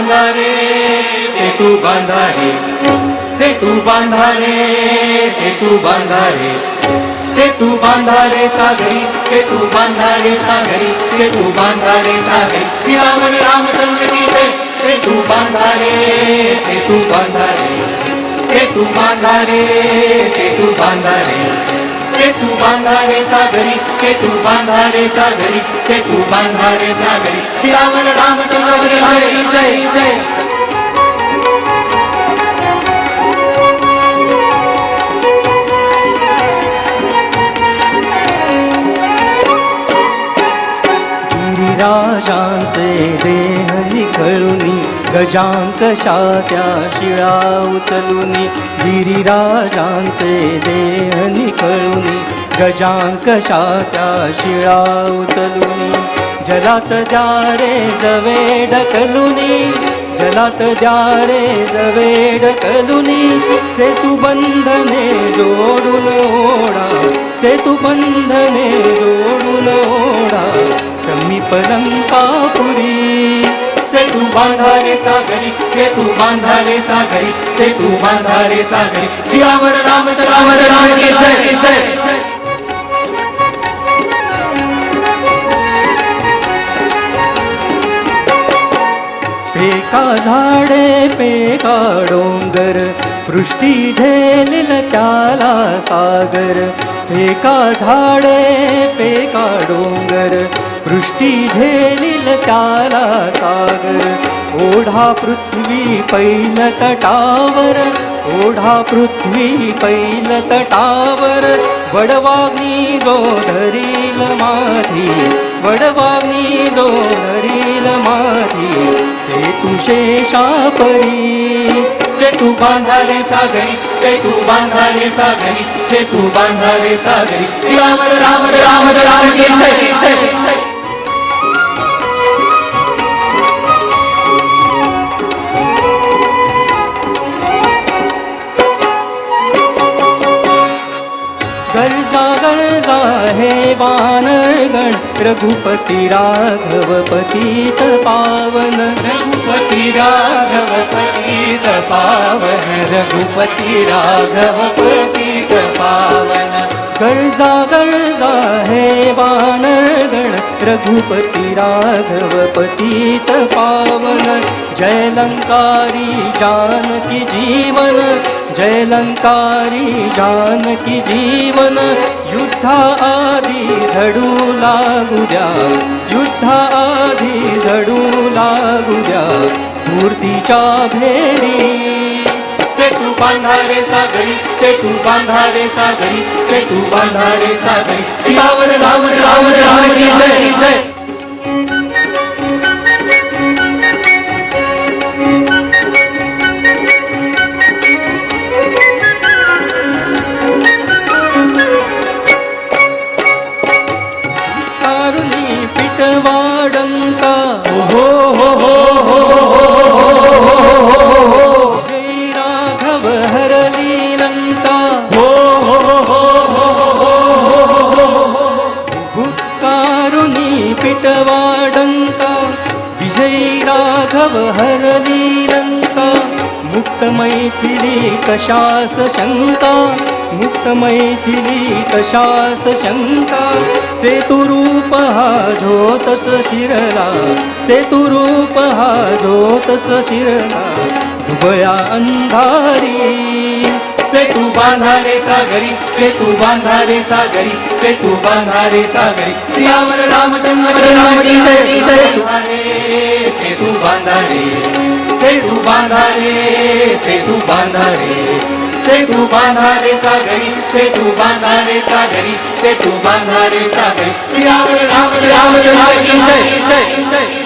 बांधा रे सेतू बांधा रे सेतू बांधा रे सेतू बांधा रे सेतू बांधा रे सागरी सेतू बांधा रे सागरी सेतू बांधा रे सागरी. श्रीराम रामचंद्र की जय. सेतू बांधा रे सेतू बांधा रे सेतू बांधा रे सेतू बांधा रे सेतू बांधा रे सागरी सेतू बांधा रे सागरी सेतू बांधा रे सागरी. श्रीराम रामचंद्र जय जय जय. गिरिराजांचे देह निखळुनी गजांक त्या शिळा उचलुनी गिरिराजांचे देह निखळुनी गजांक त्या शिळा उचलुनी जलात द्यारे जवे ढकलुनी जलात द्यारे जवे ढकलुनी सेतू बंधने जोडून ओढा सेतू बंधने जोडून समीप सेतू बांधा रे सागरी सेतू बांधा रे सागरी सेतू बांधा रे सागरी श्रीराम रामचंद्र राम की जय जय जय। पेका झाडे पेका डोंगर पृष्टी झेलिल त्याला सागर। पेका झाडे पेका डोंगर पृष्टी झेलिल त्याला सागर. ओढा पृथ्वी पैल तटावर ओढा पृथ्वी पैल तटावर. वडवाग्नी जो धरील माधी वडवाग्नी जो धरील माधी सेतु शेषापरी. सेतू बांधा रे सागरी सेतू बांधा रे सागरी सेतू बांधा रे सागरी. श्रीराम राम राम राम की जय जय गर्जा गर्जा हे रघुपती राघव पतित पावन। रघुपती राघव पतित पावन रघुपती राघव पावन। गर्जा गर्जा हे वानरगण रघुपती राघव पावन। जयलंकारी जानकी जीवन जयलंकारी जानकी जीवन। युद्धा आधी झडू लागू द्या युद्धा आधी झडू लागू द्या। मूर्तीच्या भेरी. सेतू बांधा रे सागरी सेतू बांधा रे सागरी सेतू बांधा रे सागरी सियावर राम राम राम जय जय. वाडंका विजयी राघव हरली लंका मुक्त मैथिली कशास शंका मुक्त मैथिली कशास शंका सेतुरूप हा झोतच शिरला सेतुरूप हा झोतच शिरला दुबया अंधारी सेतू बांधा रे सागरी सेतू बांधा रे सागरी सेतू बांधा रे सागरी। श्रीराम रामचंद्र राम की जय जय। सेतू बांधा रे सेतू बांधा रे। सेतू बांधा रे सेतू बांधा रे। सागरी सेतू बांधा रे सागरी सेतू बांधा रे सागरी। श्रीराम राम की जय जय जय जय।